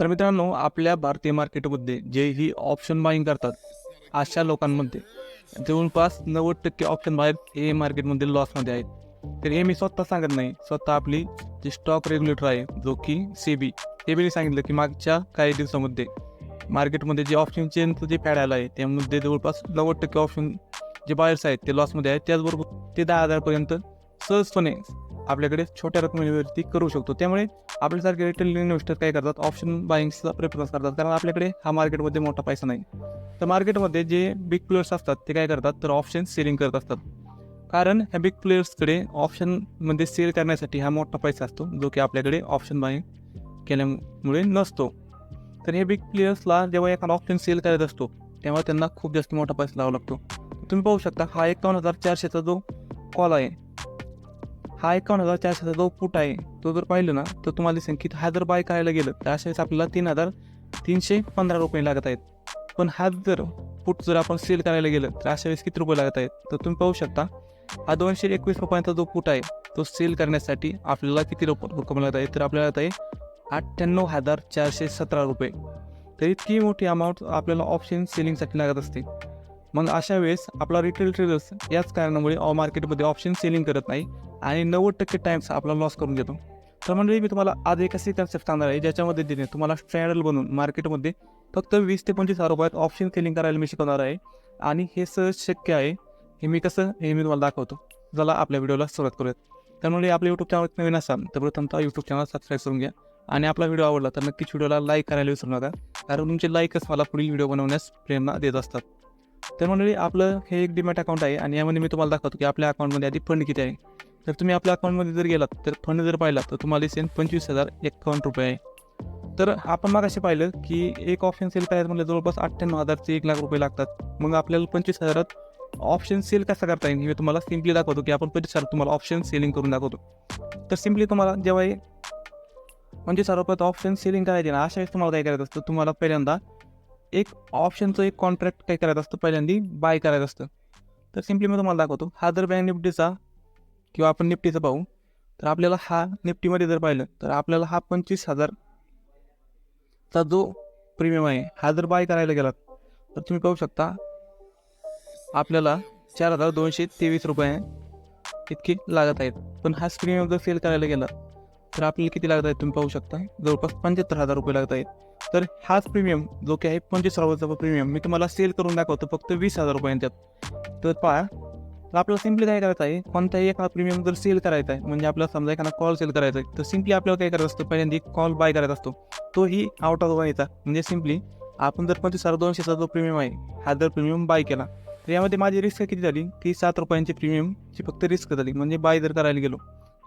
तर मित्रांनो आपल्या भारतीय मार्केटमध्ये जे ही ऑप्शन बाईंग करतात अशा लोकांमध्ये जवळपास नव्वद टक्के ऑप्शन बाहेर हे मार्केटमध्ये लॉसमध्ये आहेत. तर हे मी स्वतः सांगत नाही स्वतः आपली जी स्टॉक रेग्युलेटर आहे जो की सेबी मी सांगितलं की मागच्या काही दिवसामध्ये मार्केटमध्ये जे ऑप्शन चेनचं जे फॅड आलं आहे त्यामध्ये जवळपास नव्वद टक्के ऑप्शन जे बायर्स आहेत ते लॉसमध्ये आहेत. त्याचबरोबर ते दहा हजारपर्यंत सहजपणे आपल्याकडे छोट्या रकमेवरती करू शकतो. त्यामुळे आपल्यासारखे रिटेल इन्व्हेस्टर काय करतात? ऑप्शन बाईंगचा प्रेफरन्स करतात. कारण आपल्याकडे हा मार्केटमध्ये मोठा पैसा नाही. तर मार्केटमध्ये जे बिग प्लेयर्स असतात ते काय करतात? तर ऑप्शन सेलिंग करत असतात. कारण ह्या बिग प्लेयर्सकडे ऑप्शनमध्ये सेल करण्यासाठी हा मोठा पैसा असतो जो की आपल्याकडे ऑप्शन बाईंग केल्यामुळे नसतो. तर हे बिग प्लेयर्सला जेव्हा एखादा ऑप्शन सेल करत असतो तेव्हा त्यांना खूप जास्त मोठा पैसा लावा लागतो. तुम्ही पाहू शकता हा एकावन्न हजार चारशेचा जो कॉल आहे हा एकावन्न हजार चारशेचा जो पुट आहे. तो जर पाहिलं ना तर तुम्हाला दिसेल की हा जर बाय करायला गेलं. तर अशा वेळेस आपल्याला तीन हजार तीनशे पंधरा रुपये लागत आहेत. पण हा जर पुट जर आपण सेल करायला गेलं तर अशा वेळेस किती रुपये लागत आहेत? तर तुम्ही पाहू शकता हा दोनशे एकवीस रुपयांचा जो पुट आहे तो सेल करण्यासाठी आपल्याला किती रुपये रक्कम लागत आहे तर आपल्याला आहे अठ्ठ्याण्णव हजार चारशे सतरा रुपये. तर इतकी मोठी अमाऊंट आपल्याला ऑप्शन सेलिंगसाठी लागत असते. मग अशा वेळेस आपला रिटेल ट्रेडर्स याच कारणामुळे मार्केटमध्ये ऑप्शन सेलिंग करत नाही आणि नव्वद टक्के टाइम्स आपला लॉस करून घेतो तर म्हणजे मी तुम्हाला आज एक अशी कन्सेप्ट सांगणार आहे ज्याच्यामध्ये दिले तुम्हाला स्ट्रॅडल बनवून मार्केटमध्ये फक्त वीस ते पंचवीस हजार रुपयात ऑप्शन सेलिंग करायला मी शिकवणार आहे. आणि हे सहज शक्य आहे हे मी कसं हे मी तुम्हाला दाखवतो. चला आपल्या व्हिडिओला सुरुवात करूयात. त्यामुळे आपल्या यूट्यूब चॅनल नवीन असाल तर प्रथमतः यूट्यूब चॅनल सबस्क्राईब करून घ्या. आणि आपला व्हिडिओ आवडला तर नक्कीच व्हिडिओला लाईक करायला विसरू नका. कारण तुमचे लाईकच मला पुढील व्हिडिओ बनवण्यास प्रेरणा देत असतात. तर मंडळी आपलं हे एक डिमॅट अकाउंट आहे आणि यामध्ये मी तुम्हाला दाखवतो की आपल्या अकाउंटमध्ये आधी फंड किती आहे. तर तुम्ही आपल्या अकाउंटमध्ये जर गेलात तर फंड जर पाहिला तर तुम्हाला दिसेल पंचवीस हजार एकावन्न रुपये आहे. तर आपण मग असे पाहिलं की एक ऑप्शन सेल करायचं म्हणजे जवळपास अठ्ठ्याण्णव हजार ते एक लाख रुपये लागतात. मग आपल्याला पंचवीस हजारात ऑप्शन सेल कसा करता येईल हे मी तुम्हाला सिम्पली दाखवतो की आपण पंचवीस हजार तुम्हाला ऑप्शन सेलिंग करून दाखवतो. तर सिम्पली तुम्हाला जेव्हा हे पंचवीस हजार रुपयात ऑप्शन सेलिंग करायचे ना अशा वेळेस तुम्हाला काय करायचं असतं? तुम्हाला पहिल्यांदा एक ऑप्शनचं एक कॉन्ट्रॅक्ट काय करायचं असतं पहिल्यांदा बाय करायचं असतं. तर सिम्पली मी तुम्हाला दाखवतो. हा जर बँक निफ्टीचा किंवा आपण निफ्टीचा पाहू तर आपल्याला हा निफ्टीमध्ये जर पाहिलं तर आपल्याला हा पंचवीस हजारचा जो प्रीमियम आहे हा जर बाय करायला गेलात तर तुम्ही पाहू शकता आपल्याला चार हजार दोनशे तेवीस रुपये इतकी लागत आहेत. पण हाच प्रीमियम जर सेल करायला गेला तर आपल्याला किती लागत आहेत तुम्ही पाहू शकता? जवळपास पंच्याहत्तर हजार रुपये लागत आहेत. तर हाच प्रीमियम जो की आहे पंचवीस हजारचा प्रीमियम मी तुम्हाला सेल करून दाखवतो फक्त वीस हजार रुपयांच्यात तर पहा तर आपल्याला सिम्पली काय करायचं आहे? कोणताही एखादा प्रीमियम जर सेल करायचा आहे म्हणजे आपल्याला समजा एखादा कॉल सेल करायचा आहे तर सिम्पली आपल्याला काय करायचं असतं? पहिल्यांदा कॉल बाय करायचा असतो. तोही आउट ऑफ यायचा म्हणजे सिम्पली आपण जर पंचवीस हजार दोनशेचा जो प्रीमियम आहे हा जर प्रीमियम बाय केला तर यामध्ये माझी रिस्क किती झाली? की सात रुपयांची प्रीमियमची फक्त रिस्क झाली. म्हणजे बाय जर करायला गेलो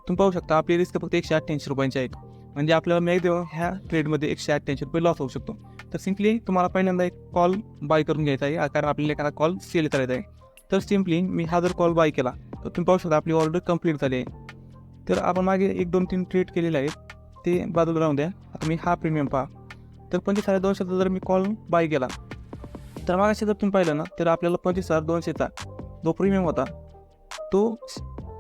तुम्ही पाहू शकता आपली रिस्क फक्त एकशे अठ्ठ्याऐंशी रुपयांची आहे. म्हणजे आपल्याला मॅग देऊन ह्या ट्रेडमध्ये एकशे अठ्ठ्याऐंशी रुपये लॉस होऊ शकतो. तर सिम्पली तुम्हाला पहिल्यांदा एक कॉल बाय करून घ्यायचा आहे कारण आपल्याला एखादा कॉल सेल करायचा आहे. तर सिम्पली मी हा जर कॉल बाय केला तर तुम्ही पाहू शकता आपली ऑर्डर कंप्लीट झाली आहे. तर आपण मागे एक दोन तीन ट्रेड केलेले आहेत ते बाजूला राहून द्या. आता मी हा प्रीमियम पहा. तर पंचवीस हजार दोनशेचा जर मी कॉल बाय केला तर मागाशी जर तुम्ही पाहिलं ना तर आपल्याला पंचवीस हजार दोनशेचा जो प्रीमियम होता तो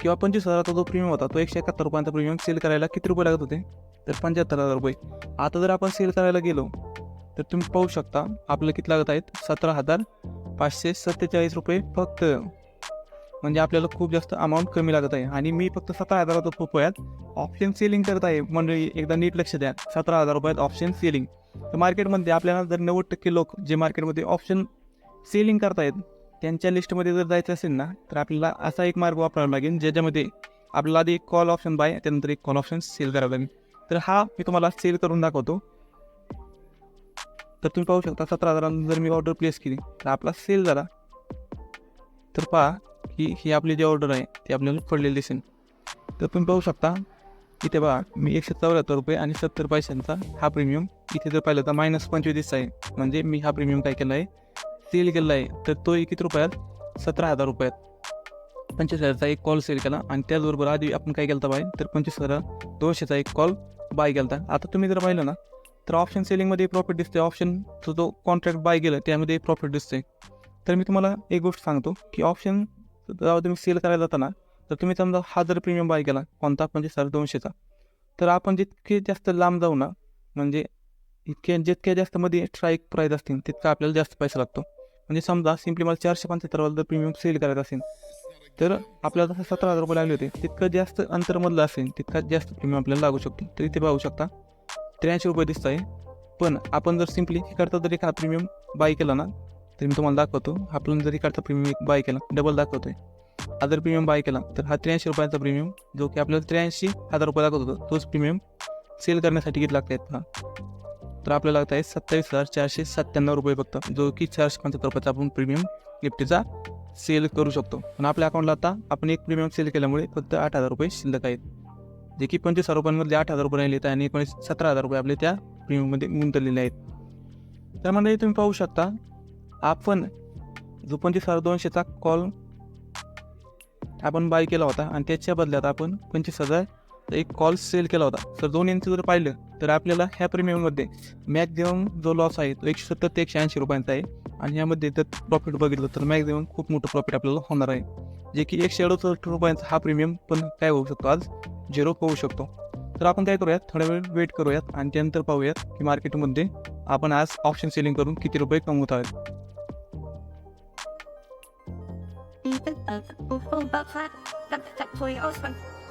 किंवा पंचवीस हजाराचा जो प्रीमियम होता तो एकशे एकाहत्तर रुपयांचा प्रीमियम सेल करायला किती रुपये लागत होते? तर पंच्याहत्तर हजार रुपये. आता जर आपण सेल करायला गेलो तर तुम्ही पाहू शकता आपलं किती लागत आहेत? सतरा हजार पाचशे सत्तेचाळीस रुपये फक्त. म्हणजे आपल्याला खूप जास्त अमाऊंट कमी लागत आहे. आणि मी फक्त सतरा हजाराचा रुपयात ऑप्शन सेलिंग करत आहे. मंडळी एकदा नीट लक्ष द्या. सतरा हजार रुपयात ऑप्शन सेलिंग तर मार्केटमध्ये आपल्याला जर नव्वद टक्के लोक जे मार्केटमध्ये ऑप्शन सेलिंग करतायत त्यांच्या लिस्टमध्ये जर जायचं असेल ना तर आपल्याला असा एक मार्ग वापरावा लागेल ज्याच्यामध्ये आपल्याला आधी एक कॉल ऑप्शन बाय त्यानंतर एक कॉल ऑप्शन सेल करावं लागेल. तर हा मी तुम्हाला सेल करून दाखवतो. तर तुम्ही पाहू शकता सतरा हजारांनी जर मी ऑर्डर प्लेस केली तर आपला सेल झाला. तर पहा की ही आपली जी ऑर्डर आहे ती आपल्याला पडलेली दिसेल. तर तुम्ही पाहू शकता इथे बघा मी एकशे चौऱ्याहत्तर रुपये आणि सत्तर पैशांचा हा प्रीमियम इथे जर पाहिलं तर मायनस पंचवीस आहे म्हणजे मी हा प्रीमियम काय केला आहे सेल केला आहे तर तो किती रुपयात? सतरा हजार रुपयात. पंचवीस हजारचा एक कॉल सेल केला आणि त्याचबरोबर आधी आपण काय केलं बाय तर पंचवीस हजार दोनशेचा एक कॉल बाय केला आता तुम्ही जर पाहिलं ना तर ऑप्शन सेलिंगमध्ये प्रॉफिट दिसते ऑप्शनचा जो कॉन्ट्रॅक्ट बाय केलं त्यामध्ये प्रॉफिट दिसते तर मी तुम्हाला एक गोष्ट सांगतो की ऑप्शन जेव्हा तुम्ही सेल करायला जाता ना तर तुम्ही समजा हा जर प्रीमियम बाय केला कोणता? पंचवीस हजार दोनशेचा. तर आपण जितके जास्त लांब जाऊ ना म्हणजे इतक्या जितक्या जास्त मध्ये स्ट्राईक प्राईस असतील तितका आपल्याला जास्त पैसा लागतो. म्हणजे समजा सिम्पली मला चारशे पंच्याहत्तरवाला जर प्रीमियम सेल करायचा असेल तर आपल्याला जसं सतरा हजार रुपये लागले होते. तितकं जास्त अंतरमधलं असेल तितका जास्त प्रीमियम आपल्याला लागू शकतो तर इथे पाहू शकता त्र्याऐंशी रुपये दिसत आहे. पण आपण जर सिम्पली इकडचा जर एखादा प्रीमियम बाय केला ना तर मी तुम्हाला दाखवतो आपण जर इकडचा प्रीमियम बाय केला डबल दाखवतो हा जर प्रीमियम बाय केला तर हा त्र्याऐंशी रुपयाचा प्रीमियम जो की आपल्याला त्र्याऐंशी हजार रुपये लागत होता तोच प्रीमियम सेल करण्यासाठी किती लागत आहेत पहा तर आपल्याला लागत आहे सत्तावीस हजार चारशे सत्त्याण्णव रुपये फक्त जो की चारशे पंच्याहत्तर रुपयाचा आपण प्रीमियम निफ्टीचा सेल करू शकतो. पण आपल्या अकाउंटला आता आपण एक प्रीमियम सेल केल्यामुळे फक्त आठ हजार रुपये शिल्लक आहेत. जे की पंचवीस हजार रुपयांमधले आठ हजार रुपये राहिले आहेत आणि एकोणीस सतरा हजार रुपये आपले त्या प्रीमियममध्ये गुंतलेले आहेत. त्यामध्ये तुम्ही पाहू शकता आपण जो पंचवीस हजार दोनशेचा कॉल आपण बाय केला होता आणि त्याच्या बदल्यात आपण पंचवीस हजार तर एक कॉल सेल केला होता तर दोन यांचं जर पाहिलं तर आपल्याला ह्या प्रीमियममध्ये मॅक्झिमम जो लॉस आहे तो एकशे सत्तर ते एकशे ऐंशी रुपयांचा आहे आणि यामध्ये जर प्रॉफिट बघितलं तर मॅक्झिमम खूप मोठं प्रॉफिट आपल्याला होणार आहे जे की एकशे अडुसष्ट रुपयांचा हा प्रीमियम पण काय होऊ शकतो आज झिरो होऊ शकतो तर आपण काय करूयात थोडा वेळ वेट करूयात आणि त्यानंतर पाहूयात की मार्केटमध्ये आपण आज ऑप्शन सेलिंग करून किती रुपये कमवत आहोत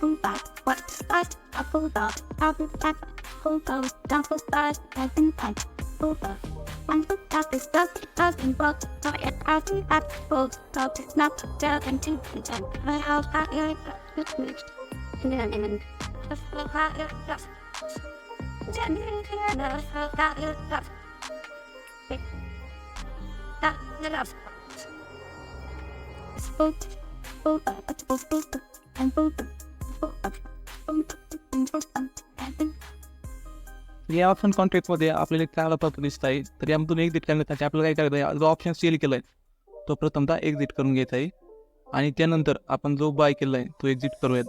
double what double dot, double tap, hold double dot, doesn't touch, hold on. Is dot, doesn't what, toy at doesn't tap, hold dot, not tell and two I have a ear, good mix, and then and a you या option कॉन्ट्रॅक्टमध्ये आपल्याला काय चांगला दिसत आहे. तर यामधून exit करण्यासाठी आपल्याला काय करायचं आहे? जो ऑप्शन सेल केला आहे तो प्रथमतः एक्झिट करून घ्यायचा आहे. आणि त्यानंतर आपण जो बाय केला आहे तो एक्झिट करूयात.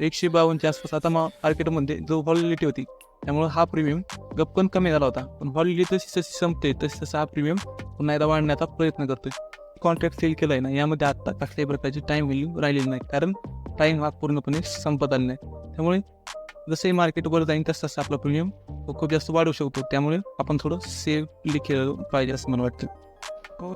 एकशे बावन्नच्या आसपास आता मार्केटमध्ये जो व्हॉलिडिटी होती त्यामुळे हा प्रीमियम गपकन कमी झाला होता. पण व्हॉलिडिटी जशी जशी संपते तशी तसा हा प्रीमियम पुन्हा एकदा वाढण्याचा प्रयत्न करतोय. कॉन्ट्रॅक्ट सेल केला आहे ना यामध्ये आत्ता कसल्याही प्रकारची टाईम व्हॅल्यू राहिलेली नाही. कारण टाईम हा पूर्णपणे संपत आलेला नाही त्यामुळे जसंही मार्केट वर जाईल तसं तसं आपला प्रीमियम खूप जास्त वाढू शकतो. त्यामुळे आपण थोडं सेफली खेळलं पाहिजे असं मला वाटतं. हो.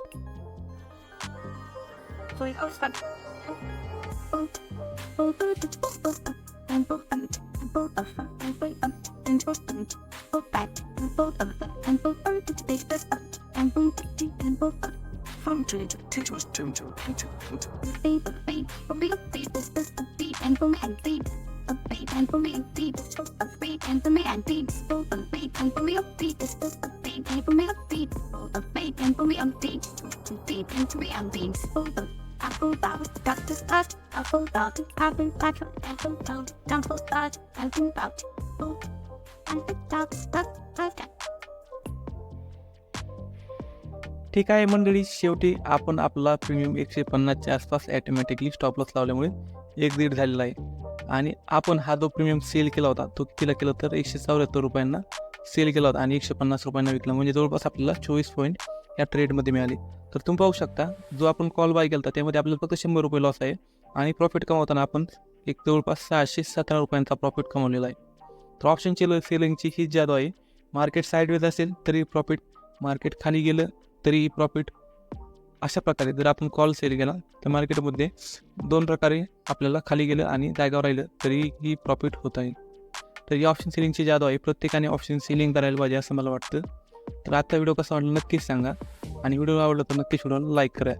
hundred teachers to to paint to paint a paint from the update is this a deep and from and deep a paint and from the deep so a paint and the man deep so a paint and from the update is this a paint and from the update so a paint and from the update to deep and to the update so the Apple bound, got to start, apple bound, apple back, apple bound, down for start, apple bound, boot, and the dog stuck, stuck, ठीक आहे मंडळी शेवटी आपण आपला premium एकशे पन्नासच्या आसपास automatically stop loss लावल्यामुळे एक दीड झालेला आहे. आणि आपण हा जो प्रीमियम सेल केला होता तो कितीला केला तर एकशे चौऱ्याहत्तर रुपयांना सेल केला होता आणि एकशे पन्नास रुपयांना विकला. म्हणजे जवळपास आपल्याला चोवीस पॉईंट या ट्रेडमध्ये मिळाले. तर तुम्ही पाहू शकता जो आपण कॉल बाय केला होता त्यामध्ये आपल्याला फक्त शंभर रुपये लॉस आहे आणि प्रॉफिट कमावताना आपण एक जवळपास सहाशे सतरा रुपयांचा प्रॉफिट कमावलेला आहे. तर ऑप्शनची सेलिंगची ही जादू आहे. मार्केट साईडवेज असेल तरी प्रॉफिट मार्केट खाली गेलं. तरी प्रॉफिट अशा प्रकारे जर आपण कॉल सेल केला तर मार्केटमध्ये दोन प्रकारे आपल्याला खाली गेलं आणि जागावर राहिलं तरीही प्रॉफिट होत आहे. तर ही ऑप्शन सेलिंगची जादू आहे. प्रत्येकाने ऑप्शन सेलिंग करायला पाहिजे असं मला वाटतं. तर आजचा व्हिडिओ कसा वाटला नक्कीच सांगा. आणि व्हिडिओ आवडला तर नक्कीच व्हिडिओला लाईक करा.